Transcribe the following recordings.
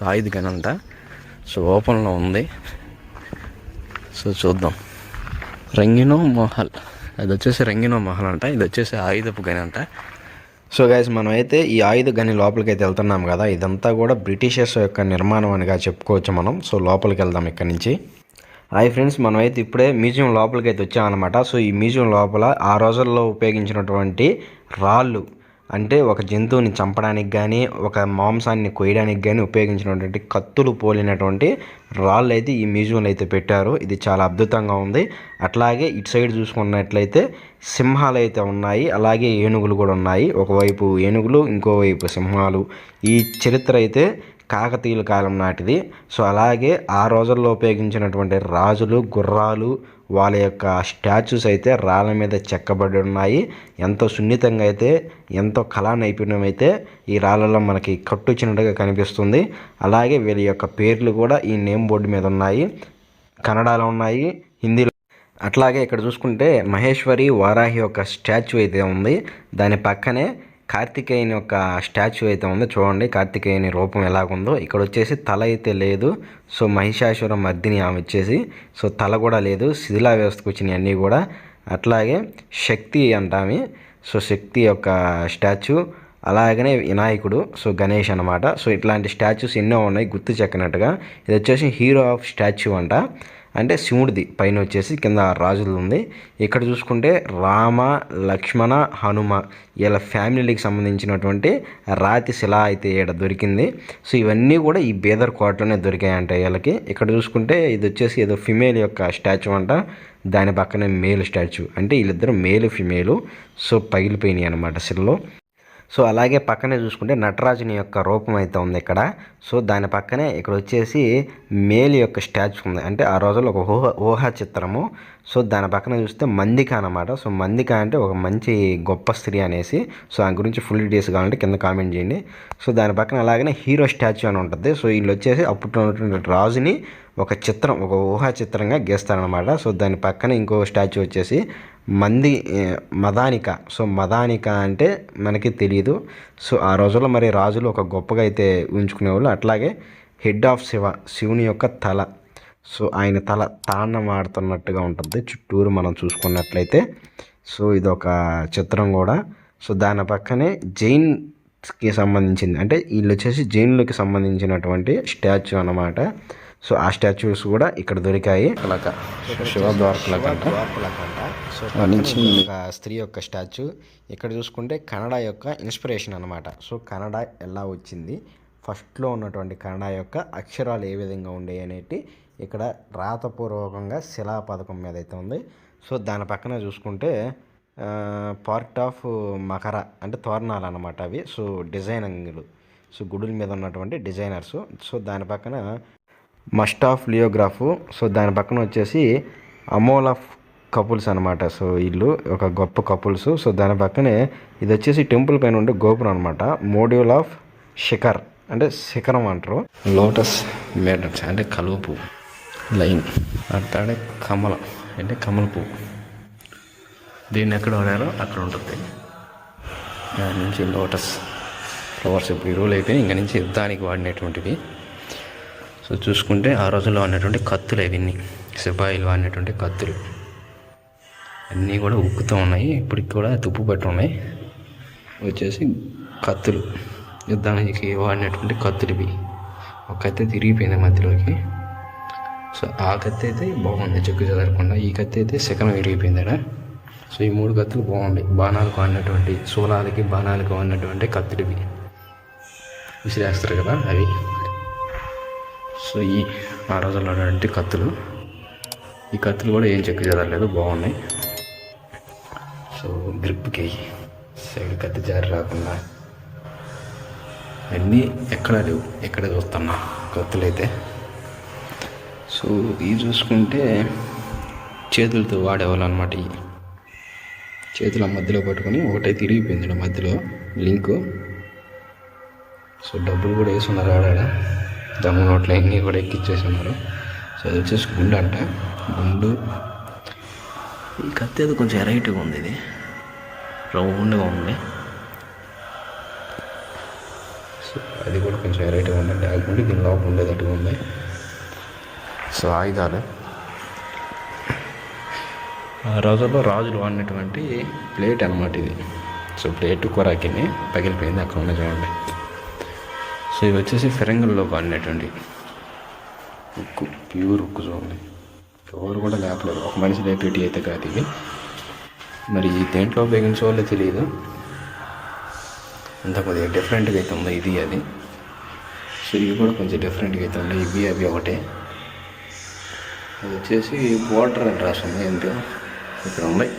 So ఆయుధ అంట so ఓపెన్లో ఉంది. సో చూద్దాం. రంగినో మహల్. అది వచ్చేసి రంగినో మహల్ అంట. ఇది వచ్చేసి ఆయుధపు గని అంట. సో గైస్ మనం అయితే ఈ ఆయుధ గని లోపలికి అయితే వెళ్తున్నాం కదా. ఇదంతా కూడా బ్రిటిషర్స్ యొక్క నిర్మాణం అనిగా చెప్పుకోవచ్చు మనం. సో లోపలికి వెళ్దాం ఇక్కడ నుంచి. హాయ్ ఫ్రెండ్స్ మనం అయితే ఇప్పుడే మ్యూజియం లోపలికి అయితే వచ్చామన్నమాట. సో ఈ మ్యూజియం లోపల ఆ రోజుల్లో ఉపయోగించినటువంటి రాళ్ళు. అంటే ఒక జంతువుని చంపడానికి కానీ ఒక మాంసాన్ని కొయ్యడానికి కానీ ఉపయోగించినటువంటి కత్తులు పోలినటువంటి రాళ్ళు అయితే ఈ మ్యూజియంలో అయితే పెట్టారు. ఇది చాలా అద్భుతంగా ఉంది. అట్లాగే ఇటు సైడ్ చూసుకున్నట్లయితే సింహాలు అయితే ఉన్నాయి. అలాగే ఏనుగులు కూడా ఉన్నాయి. ఒకవైపు ఏనుగులు ఇంకోవైపు సింహాలు. ఈ చరిత్ర అయితే కాకతీయుల కాలం నాటిది. సో అలాగే ఆ రోజుల్లో ఉపయోగించినటువంటి రాజులు గుర్రాలు వాళ్ళ యొక్క స్టాచ్యూస్ అయితే రాళ్ళ మీద చెక్కబడి ఉన్నాయి. ఎంతో సున్నితంగా అయితే ఎంతో కళా నైపుణ్యం అయితే ఈ రాళ్ళలో మనకి కట్టుచినట్టుగా కనిపిస్తుంది. అలాగే వీళ్ళ యొక్క పేర్లు కూడా ఈ నేమ్ బోర్డు మీద ఉన్నాయి. కన్నడలో ఉన్నాయి హిందీలో అట్లాగే ఇక్కడ చూసుకుంటే మహేశ్వరి వారాహి యొక్క స్టాచ్యూ అయితే ఉంది. దాని పక్కనే కార్తికేయుని యొక్క స్టాచ్యూ అయితే ఉంది చూడండి. కార్తికేయుని రూపం ఎలాగుందో. ఇక్కడ వచ్చేసి తల అయితే లేదు. సో మహిషాసురం మర్దిని ఆమె వచ్చేసి సో తల కూడా లేదు. శిథిలా వ్యవస్థకు వచ్చినాయి అన్నీ కూడా. అట్లాగే శక్తి అంటామి సో శక్తి యొక్క స్టాచ్యూ. అలాగనే వినాయకుడు సో గణేష్ అనమాట సో ఇట్లాంటి స్టాచ్యూస్ ఎన్నో ఉన్నాయి. గుర్తు చెక్కనట్టుగా ఇది వచ్చేసి హీరో ఆఫ్ స్టాచ్యూ అంట. అంటే శివుడిది. పైన వచ్చేసి కింద రాజులు ఉంది. ఇక్కడ చూసుకుంటే రామ లక్ష్మణ హనుమ వీళ్ళ ఫ్యామిలీకి సంబంధించినటువంటి రాతి శిల అయితే ఇక్కడ దొరికింది. సో ఇవన్నీ కూడా ఈ బీదర్ కోటలోనే దొరికాయంట వీళ్ళకి ఇక్కడ చూసుకుంటే ఇది వచ్చేసి ఏదో ఫిమేల్ యొక్క స్టాచ్యూ అంట. దాని పక్కనే మేల్ స్టాచ్యూ అంటే వీళ్ళిద్దరు మేలు ఫిమేలు సో పగిలిపోయినాయి అనమాట శిలలో. సో అలాగే పక్కనే చూసుకుంటే నటరాజుని యొక్క రూపం అయితే ఉంది ఇక్కడ. సో దాని పక్కనే ఇక్కడ వచ్చేసి మేలు యొక్క స్టాచ్యూ ఉంది. అంటే ఆ రోజుల్లో ఒక ఊహ ఊహా చిత్రము. సో దాని పక్కన చూస్తే మందిక అనమాట సో మందిక అంటే ఒక మంచి గొప్ప స్త్రీ అనేసి. సో దాని గురించి ఫుల్ డీటెయిల్స్ కావాలంటే కింద కామెంట్ చేయండి. సో దాని పక్కన అలాగనే హీరో స్టాచ్యూ అని ఉంటుంది. సో వీళ్ళు వచ్చేసి అప్పట్లో ఉన్నటువంటి రాజుని ఒక చిత్రం ఒక ఊహా చిత్రంగా గీస్తారనమాట సో దాని పక్కన ఇంకో స్టాచ్యూ వచ్చేసి మంది మదానిక. సో మదానిక అంటే మనకి తెలియదు సో ఆ రోజుల్లో మరి రాజులు ఒక గొప్పగా అయితే ఉంచుకునేవాళ్ళు. అట్లాగే హెడ్ ఆఫ్ శివ శివుని యొక్క తల. సో ఆయన తల తాండం ఆడుతున్నట్టుగా ఉంటుంది. చుట్టూరు మనం చూసుకున్నట్లయితే. సో ఇది ఒక చిత్రం కూడా. సో దాని పక్కనే జైన్కి సంబంధించింది. అంటే వీళ్ళు వచ్చేసి జైన్లకి సంబంధించినటువంటి స్టాచ్యూ అన్నమాట. సో ఆ స్టాచ్యూస్ కూడా ఇక్కడ దొరికాయి. అలాగ శివ ద్వారకలకంట సో నుంచి ఒక స్త్రీ యొక్క స్టాచ్యూ. ఇక్కడ చూసుకుంటే కన్నడ యొక్క ఇన్స్పిరేషన్ అనమాట సో కన్నడ ఎలా వచ్చింది? ఫస్ట్లో ఉన్నటువంటి కన్నడ యొక్క అక్షరాలు ఏ విధంగా ఉండేవి అనేటి ఇక్కడ రాతపూర్వకంగా శిలా పథకం మీద అయితే ఉంది. సో దాని పక్కన చూసుకుంటే పార్ట్ ఆఫ్ మకర అంటే తోరణాలు అనమాట అవి. సో డిజైనింగ్లు. సో గుడుల మీద ఉన్నటువంటి డిజైనర్స్. సో దాని పక్కన మస్ట్ ఆఫ్ లియోగ్రాఫ్. సో దాని పక్కన వచ్చేసి అమోల్ ఆఫ్ కపుల్స్ అనమాట సో వీళ్ళు ఒక గొప్ప కపుల్స్. సో దాని పక్కనే ఇది వచ్చేసి టెంపుల్ పైన ఉండే గోపురం అనమాట మోడ్యూల్ ఆఫ్ శిఖర్ అంటే శిఖరం అంటారు. లోటస్ మేడమ్స్ అంటే కలువ పువ్వు. లైన్. అట్లాడే కమల అంటే కమల పువ్వు. దీన్ని ఎక్కడ వాడారో అక్కడ ఉంటుంది. దాని నుంచి లోటస్ ఫ్లవర్స్ ఇప్పుడు ఇరువులు అయిపోయి ఇంకా నుంచి యుద్ధానికి వాడినటువంటివి సో చూసుకుంటే ఆ రోజుల్లో వాడినటువంటి కత్తులు అవన్నీ సిపాయిలు వాడినటువంటి కత్తులు. అన్నీ కూడా ఉక్కుతూ ఉన్నాయి ఇప్పటికి కూడా తుప్పు పట్టి ఉన్నాయి. వచ్చేసి కత్తులు. యుద్ధానికి వాడినటువంటి కత్తులు ఇవి. ఒక కత్తి తిరిగిపోయింది మధ్యలోకి. సో ఆ కత్తి అయితే బాగుంది చెక్కు చెదరకుండా. ఈ కత్తి అయితే శకనం విరిగిపోయింది ఆడ. సో ఈ మూడు కత్తులు బాగున్నాయి బాణాలకు వాడినటువంటి శూలాలకి బాణాలకు వాడినటువంటి కత్తులు ఇవి. విసిరేస్తారు కదా అవి. సో ఈ ఆ రోజుల్లో ఉన్నటువంటి కత్తులు. ఈ కత్తులు కూడా ఏం చెక్కు జరగలేదు బాగున్నాయి. సో గ్రిప్కి సైడ్ కత్తి జారి రాకుండా అన్నీ ఎక్కడ లేవు ఎక్కడ చూస్తున్నా కత్తులు అయితే సో ఇవి చూసుకుంటే చేతులతో వాడేవాళ్ళు అనమాట ఇవి. చేతుల మధ్యలో పట్టుకొని ఒకటే తిరిగిపోయింది మధ్యలో లింకు. సో డబ్బులు కూడా వేసున్నారు ఆడాడ దమ్ము నోట్లు అన్నీ కూడా ఎక్కిచ్చేసి ఉన్నారు సో అది వచ్చేసి గుండు అంట. గుండు. ఈ కత్తి అది కొంచెం వెరైటీగా ఉంది ఇది. రౌండ్గా ఉంది. సో అది కూడా కొంచెం వెరైటీగా ఉంది. లేకుంటే దీని లోపల ఉండేటట్టుగా ఉంది. సో ఆయుధాలు. ఆ రోజుల్లో రాజులు వాడినటువంటి ప్లేట్ అనమాట ఇది. సో ప్లేట్ కూరకిని పగిలిపోయింది అక్కడ ఉన్న చూడండి. సో ఇవి వచ్చేసి ఫిరంగుల్లో వాడినటువంటి ఉక్కు ప్యూర్ ఉక్కు చూడండి ఎవరు కూడా లేపలేరు. ఒక మనిషి లేపేటి అయితే కాదు ఇవి. మరి దేంట్లో ఉపయోగించే వాళ్ళే తెలియదు. అంత కొద్దిగా డిఫరెంట్గా అయితే ఉంది ఇది అది. సో ఇవి కూడా కొంచెం డిఫరెంట్గా అయితే ఉన్నాయి. ఇవి అవి ఒకటే. అది వచ్చేసి వాటర్ అని రాసింది ఏంటో ఇక్కడ ఉన్నాయి.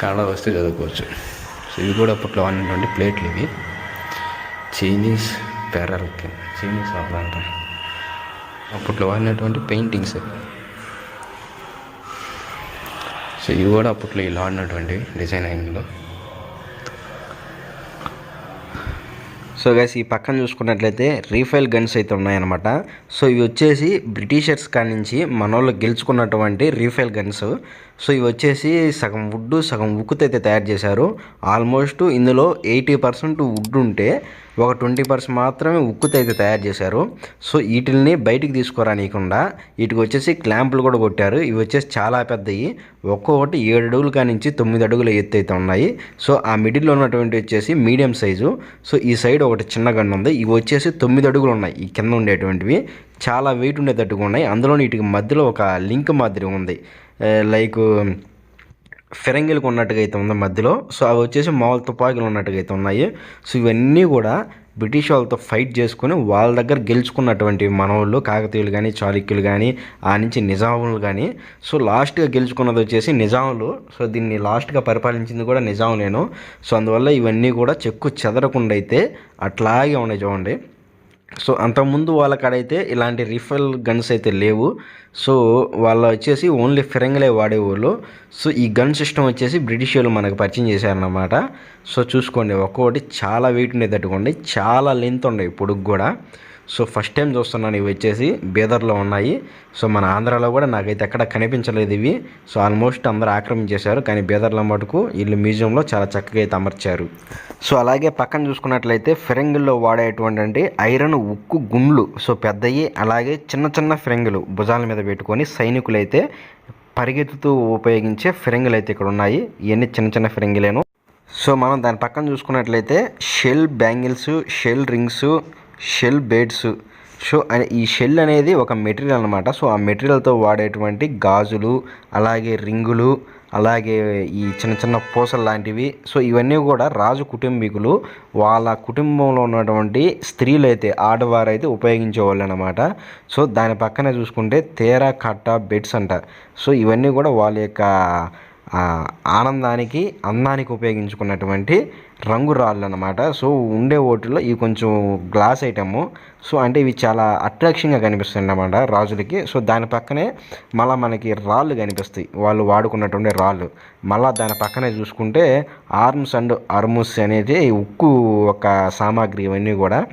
కళ వస్తే చదువుకోవచ్చు. సో ఇవి కూడా అప్పట్లో వాడినటువంటి ప్లేట్లు ఇవి. చైనీస్ పెరల్కి చైనీస్ అట్లా అంటారు అప్పట్లో వాడినటువంటి పెయింటింగ్స్. సో ఇవి కూడా అప్పట్లో ఇలా ఆడినటువంటి డిజైనింగ్లో సో గైస్ ఈ పక్కన చూసుకున్నట్లయితే రీఫైల్ గన్స్ అయితే ఉన్నాయన్నమాట. సో ఇవి వచ్చేసి బ్రిటిషర్స్ కాడి నుంచి మనోళ్ళు గెలుచుకున్నటువంటి రీఫైల్ గన్స్. సో ఇవి వచ్చేసి సగం వుడ్ సగం ఉక్కుతో అయితే తయారు చేశారు. ఆల్మోస్ట్ ఇందులో ఎయిటీ పర్సెంట్ వుడ్ ఉంటే ఒక ట్వంటీ పర్సెంట్ మాత్రమే ఉక్కుతో అయితే తయారు చేశారు. సో వీటిల్ని బయటికి తీసుకురానియకుండా వీటికి వచ్చేసి క్లాంపులు కూడా కొట్టారు. ఇవి వచ్చేసి చాలా పెద్దవి ఒక్కొక్కటి ఏడు అడుగులు కానించి తొమ్మిది అడుగుల ఎత్తు అయితే ఉన్నాయి. సో ఆ మిడిల్లో ఉన్నటువంటి వచ్చేసి మీడియం సైజు. సో ఈ సైడ్ ఒకటి చిన్న గన్ను ఉంది. ఇవి వచ్చేసి తొమ్మిది అడుగులు ఉన్నాయి. ఈ కింద ఉండేటువంటివి. చాలా వెయిట్ ఉండేటట్టుగా ఉన్నాయి. అందులో వీటికి మధ్యలో ఒక లింక్ మాదిరి ఉంది. లైక్ ఫిరంగిలకు ఉన్నట్టుగా అయితే ఉంది మధ్యలో. సో అవి వచ్చేసి మామూలు తుపాకులు ఉన్నట్టుగా అయితే ఉన్నాయి. సో ఇవన్నీ కూడా బ్రిటిష్ వాళ్ళతో ఫైట్ చేసుకుని వాళ్ళ దగ్గర గెలుచుకున్నటువంటి మనవాళ్ళు కాకతీయులు కానీ చాళుక్యులు కానీ ఆ నుంచి నిజాములు కానీ సో లాస్ట్గా గెలుచుకున్నది వచ్చేసి నిజాములు. సో దీన్ని లాస్ట్గా పరిపాలించింది కూడా నిజాములేను. సో అందువల్ల ఇవన్నీ కూడా చెక్కు చెదరకుండా అయితే అట్లాగే ఉన్నాయి చూడండి. సో అంతకుముందు వాళ్ళ కాడైతే ఇలాంటి రిఫల్ గన్స్ అయితే లేవు. సో వాళ్ళు వచ్చేసి ఓన్లీ ఫిరంగులే వాడేవాళ్ళు. సో ఈ గన్ సిస్టమ్ వచ్చేసి బ్రిటిష్ వాళ్ళు మనకు పరిచయం చేశారన్నమాట. సో చూసుకోండి ఒక్కొక్కటి చాలా వెయిట్ ఉండేటట్టుకోండి చాలా లెంత్ ఉన్నాయి పొడుగు కూడా. సో ఫస్ట్ టైం చూస్తున్నాను ఇవి వచ్చేసి బీదర్లో ఉన్నాయి. సో మన ఆంధ్రాలో కూడా నాకైతే ఎక్కడ కనిపించలేదు ఇవి. సో ఆల్మోస్ట్ అందరూ ఆక్రమించేశారు. కానీ బీదర్లో మటుకు వీళ్ళు మ్యూజియంలో చాలా చక్కగా అయితే అమర్చారు. సో అలాగే పక్కన చూసుకున్నట్లయితే ఫిరంగుల్లో వాడేటువంటి అంటే ఐరన్ ఉక్కు గుండ్లు సో పెద్దవి అలాగే చిన్న చిన్న ఫిరంగులు భుజాల మీద పెట్టుకొని సైనికులు అయితే పరిగెత్తుతూ ఉపయోగించే ఫిరంగులు అయితే ఇక్కడ ఉన్నాయి. ఇవన్నీ చిన్న చిన్న ఫిరంగులేను. సో మనం దాని పక్కన చూసుకున్నట్లయితే shell bangles shell rings shell beads. So ఈ షెల్ అనేది ఒక మెటీరియల్ అనమాట సో ఆ మెటీరియల్తో వాడేటువంటి గాజులు అలాగే రింగులు అలాగే ఈ చిన్న చిన్న పూసలు లాంటివి. సో ఇవన్నీ కూడా రాజు కుటుంబీకులు వాళ్ళ కుటుంబంలో ఉన్నటువంటి స్త్రీలు అయితే ఆడవారు అయితే ఉపయోగించేవాళ్ళు అనమాట సో దాని పక్కనే చూసుకుంటే తేరా కట్ట బెడ్స్ అంట. సో ఇవన్నీ కూడా వాళ్ళ యొక్క ఆనందానికి అందానికి ఉపయోగించుకున్నటువంటి రంగు రాళ్ళు అనమాట సో ఉండే ఓటిలో ఇవి కొంచెం గ్లాస్ ఐటెము. సో అంటే ఇవి చాలా అట్రాక్షన్గా కనిపిస్తాయి అన్నమాట రాజులకి. సో దాని పక్కనే మళ్ళీ మనకి రాళ్ళు కనిపిస్తాయి. వాళ్ళు వాడుకున్నటువంటి రాళ్ళు. మళ్ళీ దాని పక్కనే చూసుకుంటే ఆర్మ్స్ అండ్ ఆర్మూస్ అనేది ఉక్కు ఒక సామాగ్రి ఇవన్నీ కూడా.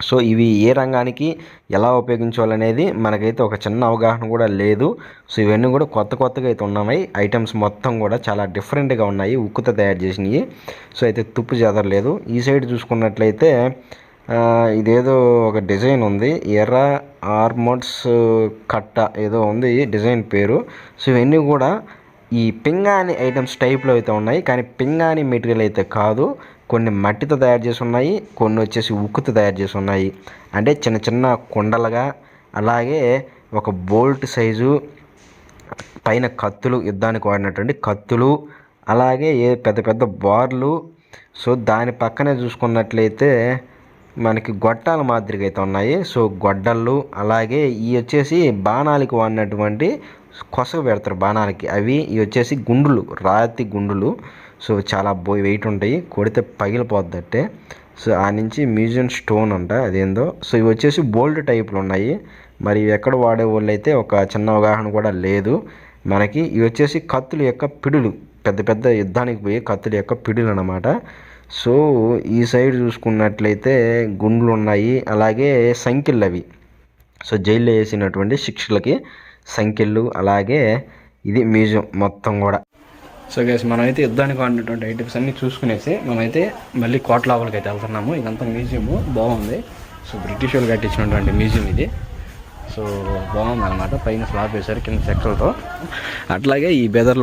సో ఇవి ఏ రంగానికి ఎలా ఉపయోగించాలనేది మనకైతే ఒక చిన్న అవగాహన కూడా లేదు. సో ఇవన్నీ కూడా కొత్త కొత్తగా అయితే ఉన్నాయి ఐటమ్స్ మొత్తం కూడా చాలా డిఫరెంట్గా ఉన్నాయి. ఉక్కుతో తయారు చేసినవి సో అయితే తుప్పు చెదరలేదు ఈ సైడ్ చూసుకున్నట్లయితే ఇదేదో ఒక డిజైన్ ఉంది. ఎర్ర ఆర్మోడ్స్ కట్ట ఏదో ఉంది. డిజైన్ పేరు. సో ఇవన్నీ కూడా ఈ పింగాణి ఐటమ్స్ టైప్లో అయితే ఉన్నాయి కానీ పింగాణి మెటీరియల్ అయితే కాదు. కొన్ని మట్టితో తయారు చేసి ఉన్నాయి కొన్ని వచ్చేసి ఉక్కుతో తయారు చేసి ఉన్నాయి. అంటే చిన్న చిన్న కుండలుగా అలాగే ఒక బోల్ట్ సైజు పైన కత్తులు యుద్ధానికి వాడినటువంటి కత్తులు అలాగే ఏ పెద్ద పెద్ద బార్లు. సో దాని పక్కనే చూసుకున్నట్లయితే మనకి గొట్టాల మాదిరిగా అయితే ఉన్నాయి. సో గొడ్డళ్ళు అలాగే ఈ వచ్చేసి బాణాలకి వాడినటువంటి కొసగ పెడతారు బాణాలకి. అవి ఇవి వచ్చేసి గుండులు రాతి గుండులు సో చాలా బోయ్ వెయిట్ ఉంటాయి. కొడితే పగిలిపోద్దట్టే. సో ఆ నుంచి మ్యూజియం స్టోన్ అంట అదేందో. సో ఇవి వచ్చేసి బోల్డ్ టైపులు ఉన్నాయి. మరి ఇవి ఎక్కడ వాడే వాళ్ళు అయితే ఒక చిన్న అవగాహన కూడా లేదు. మనకి ఇవి వచ్చేసి కత్తుల యొక్క పిడులు. పెద్ద పెద్ద యుద్ధానికి పోయే కత్తుల యొక్క పిడులు అనమాట సో ఈ సైడ్ చూసుకున్నట్లయితే గుండ్లు ఉన్నాయి. అలాగే సంఖ్యలు అవి. సో జైల్లో వేసినటువంటి శిక్షలకి సంఖ్యలు అలాగే ఇది మ్యూజియం మొత్తం కూడా. సో గైస్ మనమైతే యుద్ధానికి వాడినటువంటి ఐటమ్స్ అన్ని చూసుకునేసి మనమైతే మళ్ళీ కోట లోపలికి అయితే వెళ్తున్నాము. ఇదంతా మ్యూజియం బాగుంది. సో బ్రిటిష్ వాళ్ళు కట్టించినటువంటి మ్యూజియం ఇది. సో బాగుంది అనమాట పైన స్లాబ్ వేశారు కింద చెక్కలతో. అట్లాగే ఈ బెదర్లో